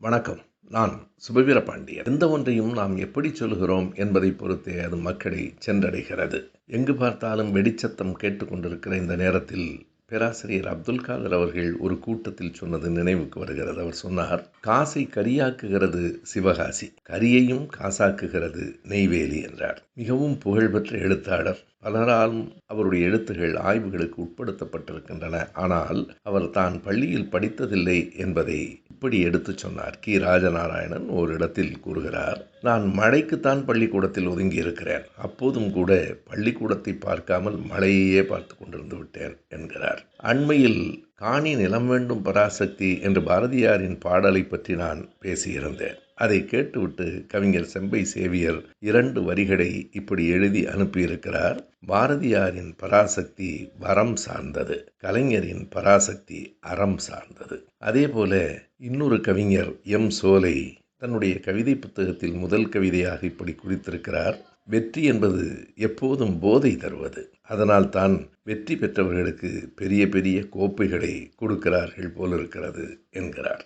வணக்கம். நான் சுபவீர பாண்டியன் எந்த ஒன்றையும் நாம் எப்படி சொல்கிறோம் என்பதை பொறுத்தே அது மக்களை சென்றடைகிறது. எங்கு பார்த்தாலும் வெடிச்சத்தம் கேட்டுக்கொண்டிருக்கிற இந்த நேரத்தில் பேராசிரியர் அப்துல் காதர் அவர்கள் ஒரு கூட்டத்தில் சொன்னது நினைவுக்கு வருகிறது. அவர் சொன்னார் காசை கரியாக்குகிறது சிவகாசி கரியையும் காசாக்குகிறது நெய்வேலி என்றார். மிகவும் புகழ்பெற்ற எழுத்தாளர். பலராலும் அவருடைய எழுத்துகள் ஆய்வுகளுக்கு உட்படுத்தப்பட்டிருக்கின்றன. ஆனால் அவர் தான் பள்ளியில் படித்ததில்லை என்பதை இப்படி எடுத்துச் சொன்னார். கி. ராஜநாராயணன் ஒரு இடத்தில் கூறுகிறார் நான் மழைக்குத்தான் பள்ளிக்கூடத்தில் ஒதுங்கி இருக்கிறேன் அப்போதும் கூட பள்ளிக்கூடத்தை பார்க்காமல் மழையையே பார்த்து கொண்டிருந்து விட்டேன் என்கிறார். அண்மையில் காணி நிலம் வேண்டும் பராசக்தி என்று பாரதியாரின் பாடலை பற்றி நான் பேசியிருந்தேன். அதை கேட்டுவிட்டு கவிஞர் செம்பை சேவியர் இரண்டு வரிகளை இப்படி எழுதி அனுப்பியிருக்கிறார். பாரதியாரின் பராசக்தி வரம் சார்ந்தது கலைஞரின் பராசக்தி அறம் சார்ந்தது. அதே போல இன்னொரு கவிஞர் எம் சோலை தன்னுடைய கவிதை புத்தகத்தில் முதல் கவிதையாக இப்படி குறித்திருக்கிறார் வெற்றி என்பது எப்போதும் போதை தருவது. அதனால் தான் வெற்றி பெற்றவர்களுக்கு பெரிய பெரிய கோப்பைகளை கொடுக்கிறார்கள் போலிருக்கிறது என்கிறார்.